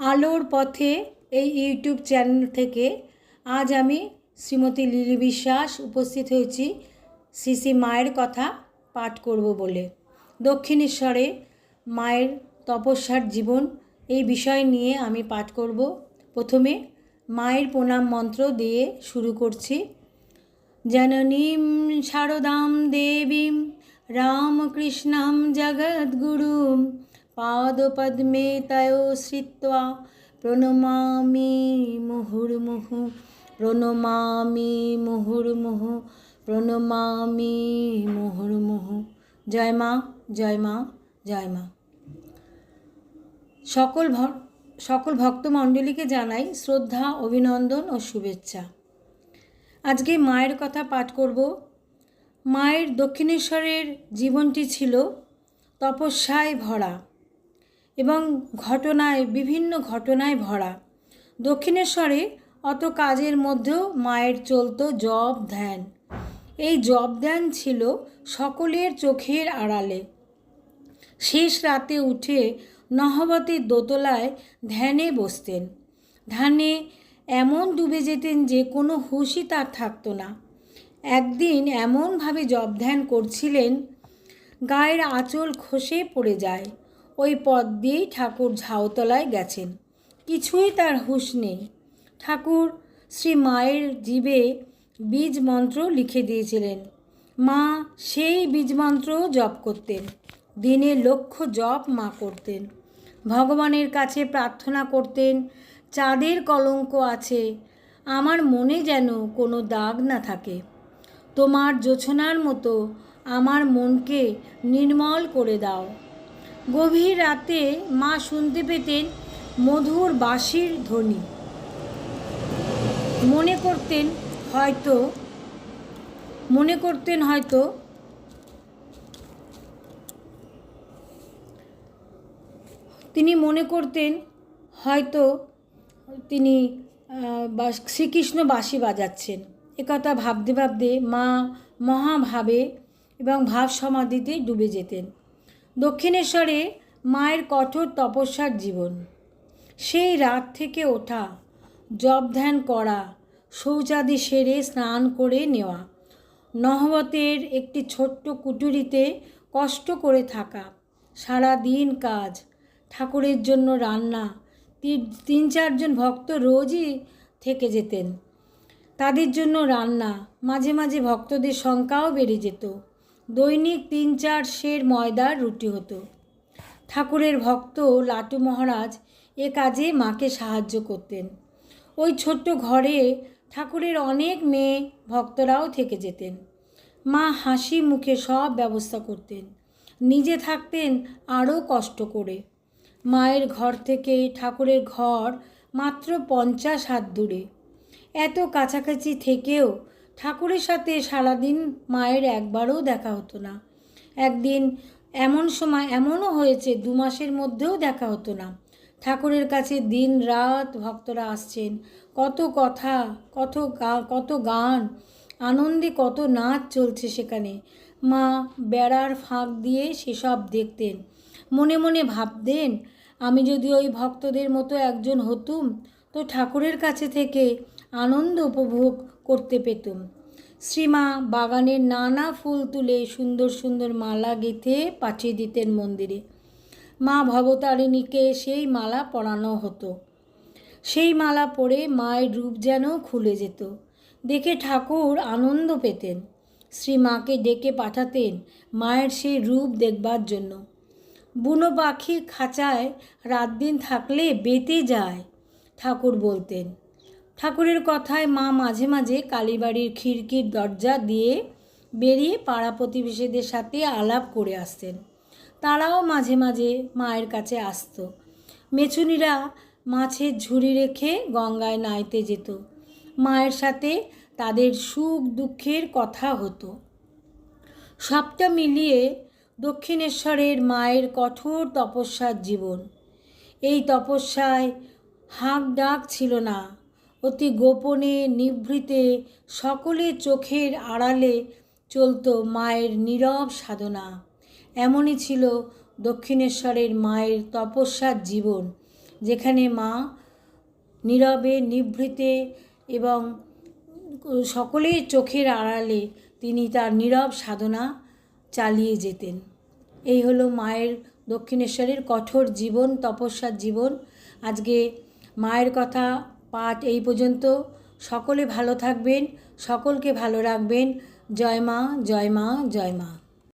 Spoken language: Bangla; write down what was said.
আলোর পথে এই ইউটিউব চ্যানেল থেকে আজ আমি শ্রীমতী লিলি বিশ্বাস উপস্থিত হয়েছি শ্রী মায়ের কথা পাঠ করব বলে। দক্ষিণেশ্বরে মায়ের তপস্যার জীবন এই বিষয় নিয়ে আমি পাঠ করব। প্রথমে মায়ের প্রণাম মন্ত্র দিয়ে শুরু করছি। জননীম শারদাম দেবীম রামকৃষ্ণাম জগদ্গুরুম পাদপদ্মে তয় শ্রিত্বা প্রণমামি মুহুর্মুহু প্রণমামি মুহুর্মুহু প্রণমামি মুহুর্মুহু জয় মা জয় মা জয় মা সকল সকল ভক্তমণ্ডলীকে জানাই শ্রদ্ধা, অভিনন্দন ও শুভেচ্ছা। আজকে মায়ের কথা পাঠ করব। মায়ের দক্ষিণেশ্বরের জীবনটি ছিল তপস্যায় ভরা। এবং ঘটনায়, বিভিন্ন ঘটনায় ভরা। দক্ষিণেশ্বরে অত কাজের মধ্যেও মায়ের চলত জব ধ্যান। এই জব ধ্যান ছিল সকলের চোখের আড়ালে। শেষ রাতে উঠে নহবতের দোতলায় ধ্যানে বসতেন। ধ্যানে এমন ডুবে যেতেন যে কোনো হুঁশই তার থাকতো না। একদিন এমনভাবে জব ধ্যান করছিলেন, গায়ের আঁচল খসে পড়ে যায়। ওই পথ দিয়েই ঠাকুর ঝাউতলায় গেছেন। কিছুই তার হুঁশ নেই। ঠাকুর শ্রী মায়ের জীবে বীজ মন্ত্র লিখে দিয়েছিলেন। মা সেই বীজ মন্ত্র জপ করতেন। দিনে লক্ষ জপ মা করতেন। ভগবানের কাছে প্রার্থনা করতেন, চাঁদের কলঙ্ক আছে, আমার মনে যেন কোনো দাগ না থাকে। তোমার জোছনার মতো আমার মনকে নির্মল করে দাও। গভীর রাতে মা শুনতে পেতেন মধুর বাঁশির ধ্বনি। মনে করতেন হয়তো, মনে করতেন হয়তো তিনি মনে করতেন হয়তো তিনি শ্রীকৃষ্ণ বাঁশি বাজাচ্ছেন। একথা ভাবতে ভাবতে মা মহাভাবে এবং ভাব সমাধিতে ডুবে যেতেন। দক্ষিণেশ্বরে মায়ের কঠোর তপস্যার জীবন। সেই রাত থেকে ওঠা জব ধ্যান করা, শৌচাদি সেরে স্নান করে নেওয়া, নহবতের একটি ছোট্ট কুটুরিতে কষ্ট করে থাকা, সারা দিন কাজ, ঠাকুরের জন্য রান্না তিন চারজন ভক্ত রোজই থেকে যেতেন। তাদের জন্য রান্না, মাঝে মাঝে ভক্তদের সংখ্যাও বেড়ে যেত। দৈনিক তিন চার সের ময়দার রুটি হতো। ঠাকুরের ভক্ত লাটু মহারাজ এ কাজে মাকে সাহায্য করতেন। ওই ছোট্ট ঘরে ঠাকুরের অনেক মেয়ে ভক্তরাও থেকে যেতেন। মা হাসি মুখে সব ব্যবস্থা করতেন। নিজে থাকতেন আরও কষ্ট করে। মায়ের ঘর থেকে ঠাকুরের ঘর মাত্র পঞ্চাশ হাত দূরে। এত কাছাকাছি থেকেও ঠাকুরের সাথে সারাদিন মায়ের একবারও দেখা হতো না। একদিন এমন সময় এমনও হয়েছে, দু মাসের মধ্যেও দেখা হতো না। ঠাকুরের কাছে দিন রাত ভক্তরা আসছেন। কত কথা, কত কত গান, আনন্দে কত নাচ চলছে সেখানে। মা বেড়ার ফাঁক দিয়ে সেসব দেখতেন। মনে মনে ভাবতেন, আমি যদি ওই ভক্তদের মতো একজন হতুম, তো ঠাকুরের কাছে থেকে আনন্দ উপভোগ করতে পেতুম। শ্রীমা বাগানের নানা ফুল তুলে সুন্দর সুন্দর মালা গেঁথে পাঠিয়ে দিতেন মন্দিরে। মা ভবতারিণীকে সেই মালা পরানো হতো। সেই মালা পরে মায়ের রূপ যেন খুলে যেত। দেখে ঠাকুর আনন্দ পেতেন। শ্রী মাকে ডেকে পাঠাতেন মায়ের সেই রূপ দেখবার জন্য। বুনো পাখির খাঁচায় রাত দিন থাকলে বেতে যায়, ঠাকুর বলতেন। ঠাকুরের কথায় মা মাঝে মাঝে কালীবাড়ির খিড়কির দরজা দিয়ে বেরিয়ে পাড়া প্রতিবেশীদের সাথে আলাপ করে আসতেন। তারাও মাঝে মাঝে মায়ের কাছে আসত। মেছুনিরা মাছের ঝুড়ি রেখে গঙ্গায় নাইতে যেত। মায়ের সাথে তাদের সুখ দুঃখের কথা হতো। সবটা মিলিয়ে দক্ষিণেশ্বরের মায়ের কঠোর তপস্যার জীবন। এই তপস্যায় হাঁক ডাক ছিল না। অতি গোপনে, নিভৃতে, সকলে চোখের আড়ালে চলত মায়ের নীরব সাধনা। এমনই ছিল দক্ষিণেশ্বরের মায়ের তপস্যার জীবন, যেখানে মা নীরবে, নিভৃতে এবং সকলের চোখের আড়ালে তিনি তার নীরব সাধনা চালিয়ে যেতেন। এই হলো মায়ের দক্ষিণেশ্বরের কঠোর জীবন, তপস্যার জীবন। আজকে মায়ের কথা পাঠ এই পর্যন্ত। সকলে ভালো থাকবেন, সকলকে ভালো রাখবেন। জয় মা জয় মা জয় মা।